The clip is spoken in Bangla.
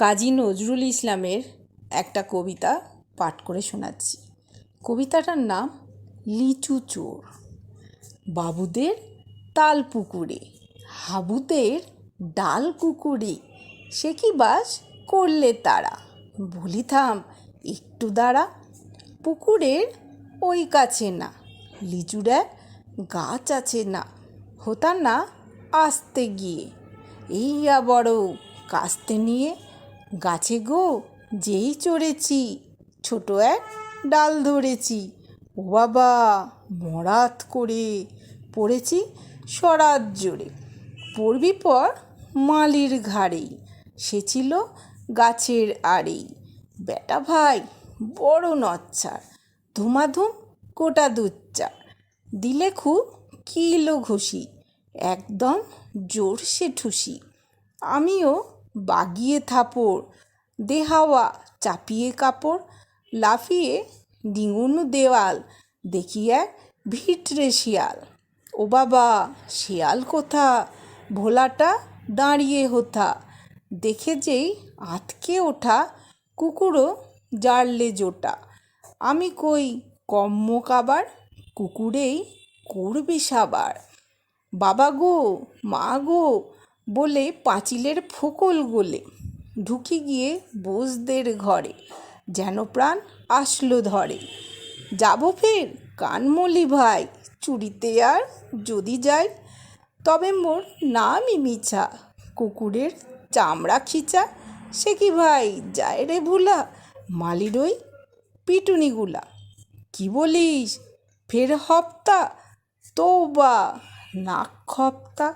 কাজী নজরুল ইসলামের একটা কবিতা পাঠ করে শোনাচ্ছি। কবিতাটার নাম লিচু চোর। বাবুদের তাল পুকুরে হাবুদের ডাল কুকুরে সে কি বাস করলে তারা? বলি থাম, একটু দাঁড়া, পুকুরের ওই কাছে না। লিচুর এক গাছ আছে না, হতা না আসতে গিয়ে। এইয়া বড় কাস্তে নিয়ে গাছে গো, যেই চড়েছি, ছোট এক ডাল ধরেছি। ও বাবা, মরাত করে পড়েছি সরাত জোরে। পড়বি পর মালির ঘাড়েই, সে ছিল গাছের আড়েই। বেটা ভাই, বড় নচ্ছার, ধুমাধুম গোটা দুচ্চার দিলে খুব কিলো ঘুষি, একদম জোরসে ঠুসি। আমিও বাগিয়ে থাপড়, দেহাওয়া চাপিয়ে কাপড়, লাফিয়ে ডিঙুনু দেওয়াল দেখি এক ভিটরে শিয়াল। ও বাবা, শিয়াল কোথা? ভোলাটা দাঁড়িয়ে হোথা। দেখে যেই আতকে ওঠা কুকুরও জারলে জোটা। আমি কই, কম্ম কাবার? কুকুরেই করবে সাবার। বাবা গো, মা গো বলে পাঁচিলের ফোকল গোলে ঢুকি গিয়ে বোসদের ঘরে। যেন প্রাণ আসলো ধরে। যাব ফের? কানমলি ভাই, চুরিতে আর যদি যাই? তবে মোর নামই মিছা। কুকুরের চামড়া খিচা, সে কি ভাই যায় রে ভুলা? মালির ওই পিটুনিগুলা। কি বলিস? ফের হপ্তা? তো বা নাক খপ্তা?